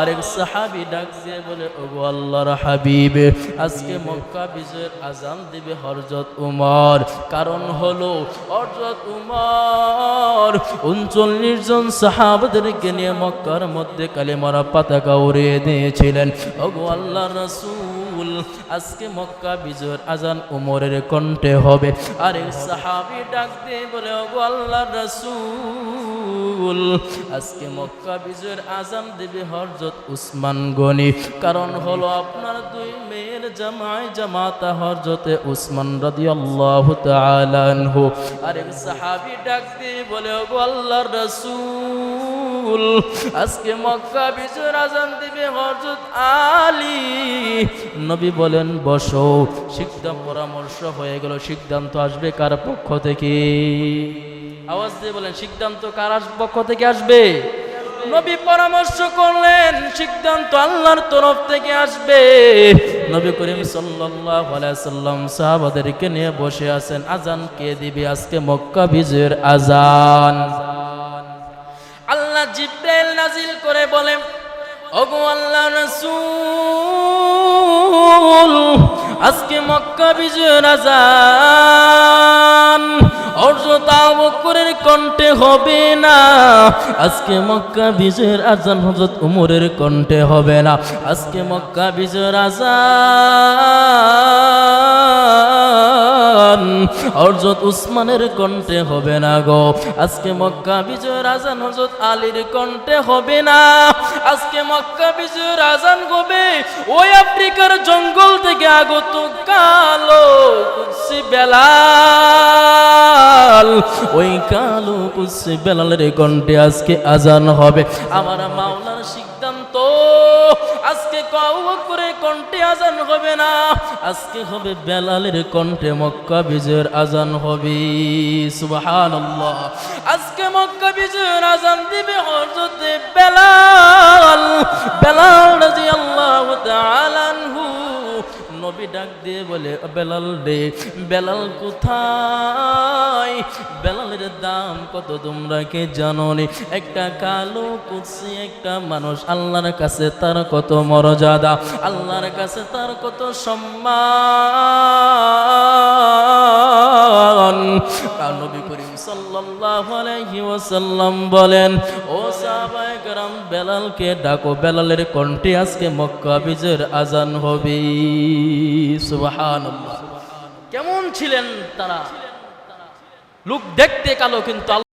আরেক মক্কা আজান দিবে কারণ উনচল্লিশ জন সাহাবদেরকে নিয়ে মক্কার মধ্যে কালিমারা পতাকা উড়িয়ে দিয়েছিলেন। ওগো আল্লাহ রসুল, আজকে মক্কা বিজয়ের আজান উমরের কণ্ঠে হবে। আরে সাহাবি ডাক দিয়ে বলে, ওগো আল্লাহ রসুল। আজকে মক্কা বিজয়ের আজান দেবে হরজত উসমান গনি। কারণ হলো আপনার দুই মেয়ের জামাই জামাতা হরজতে উসমান রাদিয়াল্লাহু তাআলা আনহু। আরে সাহাবি ডাক বলে আল্লাহর রসুল, আজকে মক্কা বিজয়ের আজান দিবে হযরত আলী। নবী বলেন, বসো, সিদ্ধান্ত পরামর্শ হয়ে গেল, সিদ্ধান্ত আসবে কার পক্ষ থেকে? আওয়াজ দিয়ে বলেন, সিদ্ধান্ত কার পক্ষ থেকে আসবে? নবী পরামর্শ করলেন, সিদ্ধান্ত আল্লাহর তরফ থেকে আসবে। নবী করিম সাল্লাম সাহাবাদেরকে নিয়ে বসে আছেন, আজান কে দিবে আজকে মক্কা বিজয়ের আজান? আল্লাহ জিব্রাইল নাজিল করে বলেন, ওগো আল্লাহ রাসূল, আজকে মক্কা বিজয়ের আজান হযরত আবু বকরের কণ্ঠে হবে না। আজকে মক্কা বিজয়ের আজান হজরত উমরের কণ্ঠে হবে না। আজকে মক্কা বিজয়ের আজান হযরত উসমানের কণ্ঠে হবে না গো। আজকে মক্কা বিজয়ের আজান হযরত আলীর কণ্ঠে হবে না। আজকে মক্কা বিজয়ের আজান হবে। ওই আফ্রিকার জঙ্গল থেকে আগত কালো বেলাল। ওই কালো কুৎসি বেলালের কণ্ঠে আজকে আজান হবে। আমার মাওলার সিদ্ধান্ত আজকে কাউ করে কণ্ঠে আজান হবে না। আজকে হবে বেলালের কণ্ঠে মক্কা বিজয়ের আজান হবে। সুবহানাল্লাহ। আজকে মক্কা বিজয়ের আজান দিবে হযরত বেলাল। বেলাল রাদিয়াল্লাহু তাআলা আনহু। নবী ডাক দিয়ে বলে বেলাল রে, বেলাল কোথায়? দাম কত তোমরা কে জানো নি একটা কালো কুৎসি একটা মানুষ আল্লাহর কাছে তার কত মর্যাদা আল্লাহর কাছে তার কত সম্মান আর নবী করিম সাল্লাল্লাহু আলাইহি ওয়াসাল্লাম বলেন ও সাহাবায়ে کرام বেলালকে ডাকো বেলালের কণ্ঠে আজকে মক্কা বিজয়ের আজান হবে সুবহানাল্লাহ কেমন ছিলেন তারা লোক দেখতে কালো কিন্তু